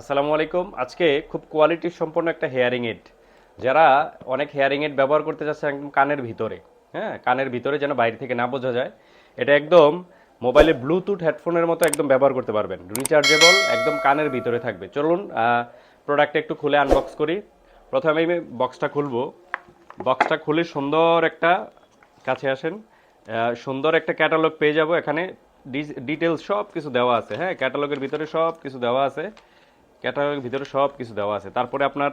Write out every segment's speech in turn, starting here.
আসসালামু আলাইকুম। আজকে খুব কোয়ালিটি সম্পন্ন একটা হেয়ারিং এড যারা অনেক হেয়ারিং এড ব্যবহার করতে যাচ্ছে একদম কানের ভিতরে হ্যাঁ? কানের ভিতরে যেন বাইরে থেকে না বোঝা যায়। এটা একদম মোবাইলে ব্লুটুথ হেডফোনের মতো একদম ব্যবহার করতে পারবেন। রিচার্জেবল একদম কানের ভিতরে থাকবে। চলুন প্রোডাক্টটা একটু খুলে আনবক্স করি। প্রথমে আমি বক্সটা খুলবো। বক্সটা খুলে সুন্দর একটা কাছে আসেন। সুন্দর একটা ক্যাটালগ পেয়ে যাব এখানে। ডিটেলস সব কিছু দেওয়া আছে হ্যাঁ? ক্যাটালগের ভিতরে সব কিছু দেওয়া আছে। ক্যাটালগের ভিতরে সব কিছু দেওয়া আছে। তারপরে আপনার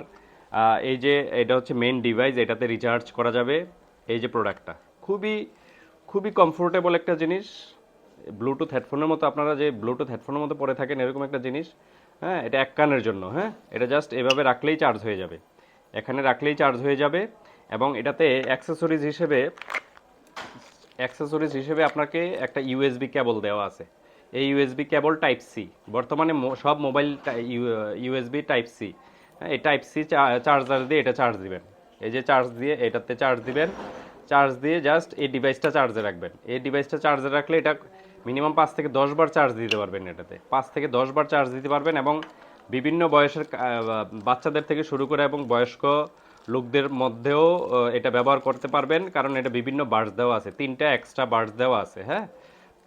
এই যে এটা হচ্ছে মেন ডিভাইস এটাতে রিচার্জ করা যাবে এই যে প্রোডাক্টটা খুবই খুবই কমফোর্টেবল একটা জিনিস। ব্লুটুথ হেডফোনের মতো আপনারা যে ব্লুটুথ হেডফোনের মতো পরে থাকেন এরকম একটা জিনিস হ্যাঁ এটা এক কানের জন্য হ্যাঁ এটা জাস্ট এভাবে রাখলেই চার্জ হয়ে যাবে। এখানে রাখলেই চার্জ হয়ে যাবে এবং এটাতে অ্যাক্সেসরিজ হিসেবে অ্যাক্সেসরিজ হিসেবে আপনাকে একটা ইউএসবি কেবল দেওয়া আছে। এই ইউএসবি কেবল টাইপ সি বর্তমানে সব মোবাইল ইউএসবি টাইপ সি এই টাইপ সি চার্জার দিয়ে এটা চার্জ দিবেন। এই যে চার্জ দিয়ে এটাতে চার্জ দিবেন। চার্জ দিয়ে জাস্ট এই ডিভাইসটা চার্জে রাখবেন। এই ডিভাইসটা চার্জে রাখলে এটা মিনিমাম পাঁচ থেকে দশ বার চার্জ দিতে পারবেন এটাতে। পাঁচ থেকে দশ বার চার্জ দিতে পারবেন এবং বিভিন্ন বয়সের বাচ্চাদের থেকে শুরু করে এবং বয়স্ক লোকদের মধ্যেও এটা ব্যবহার করতে পারবেন। কারণ এটা বিভিন্ন বার্ডস দেওয়া আছে। তিনটা এক্সট্রা বার্ডস দেওয়া আছে হ্যাঁ?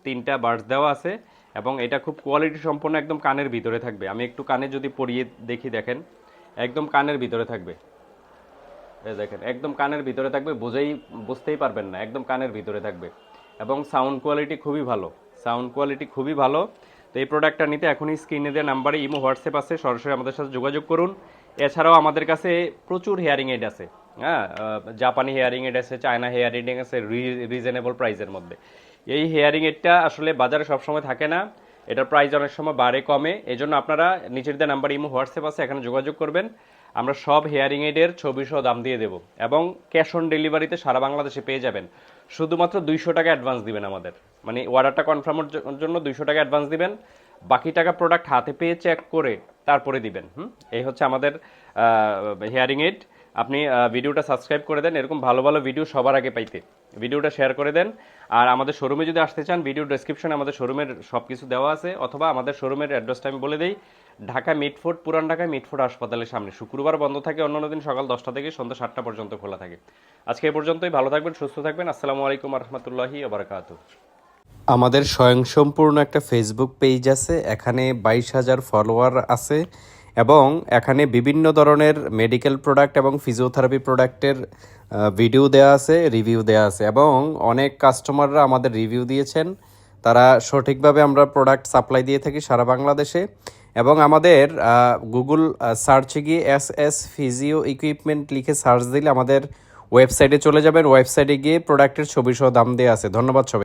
তিনটা বার্স দেওয়া আছে এবং এটা খুব কোয়ালিটি সম্পন্ন একদম কানের ভিতরে থাকবে। আমি একটু কানে যদি পরিয়ে দেখি, দেখেন। একদম কানের ভিতরে থাকবে। দেখেন, একদম কানের ভিতরে থাকবে, বুঝেই, বুঝতেই পারবেন না, একদম কানের ভিতরে থাকবে। এবং সাউন্ড কোয়ালিটি খুবই ভালো সাউন্ড কোয়ালিটি খুবই ভালো। তো এই প্রোডাক্টটা নিতে এখনই স্ক্রিনে দেওয়া নাম্বারে ইমো হোয়াটসঅ্যাপ আছে, সরাসরি আমাদের সাথে যোগাযোগ করুন। এছাড়াও আমাদের কাছে প্রচুর হেয়ারিং এড আছে। হ্যাঁ জাপানি হেয়ারিং এড আছে চায়না হেয়ারিং এড আছে রিজনেবল প্রাইসের মধ্যে। এই হেয়ারিং এডটা আসলে বাজারে সবসময় থাকে না, এটার প্রাইস অনেক সময় বাড়ে, কমে। এই জন্য আপনারা নিচের দেওয়া নাম্বার ইমো হোয়াটসঅ্যাপ আছে, এখানে যোগাযোগ করবেন। আমরা সব হেয়ারিং এডের ছবি সহ দাম দিয়ে দেবো এবং ক্যাশ অন ডেলিভারিতে সারা বাংলাদেশে পেয়ে যাবেন। শুধুমাত্র দুইশো টাকা অ্যাডভান্স দিবেন আমাদের। মানে অর্ডারটা কনফার্মের জন্য দুইশো টাকা অ্যাডভান্স দিবেন। বাকি টাকা প্রোডাক্ট হাতে পেয়ে চেক করে তারপরে দিবেন, হুম? এই হচ্ছে আমাদের হেয়ারিং এড আপনি ভিডিওটা সাবস্ক্রাইব করে দেন, এরকম ভালো ভালো ভিডিও সবার আগে পাইতে। ভিডিওটা শেয়ার করে দেন। আর আমাদের শোরুমে যদি আসতে চান ভিডিও ডেসক্রিপশনে আমাদের শোরুমের সব কিছু দেওয়া আছে, অথবা আমাদের শোরুমের অ্যাড্রেসটা আমি বলে দিই, ঢাকা মিটফোর্ট পুরান ঢাকা মিটফোর্ট হাসপাতালের সামনে। শুক্রবার বন্ধ থাকে, অন্যান্য দিন সকাল দশটা থেকে সন্ধ্যা সাতটা পর্যন্ত খোলা থাকে। আজকে এ পর্যন্তই, ভালো থাকবেন, সুস্থ থাকবেন। আসসালামু আলাইকুম রহমতুল্লাহি আবরকাতু আমাদের স্বয়ংসম্পূর্ণ একটা ফেসবুক পেজ আছে, এখানে বাইশ হাজার ফলোয়ার আছে। এবং এখানে বিভিন্ন ধরনের মেডিকেল প্রোডাক্ট এবং ফিজিওথেরাপি প্রোডাক্টের ভিডিও দেওয়া আছে রিভিউ দেওয়া আছে এবং অনেক কাস্টমাররা আমাদের রিভিউ দিয়েছেন। তারা সঠিকভাবে আমরা প্রোডাক্ট সাপ্লাই দিয়ে থাকি সারা বাংলাদেশে এবং আমাদের গুগল সার্চে গিয়ে এস এস ফিজিও ইকুইপমেন্ট লিখে সার্চ দিলে আমাদের ওয়েবসাইটে চলে যাবেন। ওয়েবসাইটে গিয়ে প্রোডাক্টের ছবি সহ দাম দেওয়া আছে। ধন্যবাদ সবাই।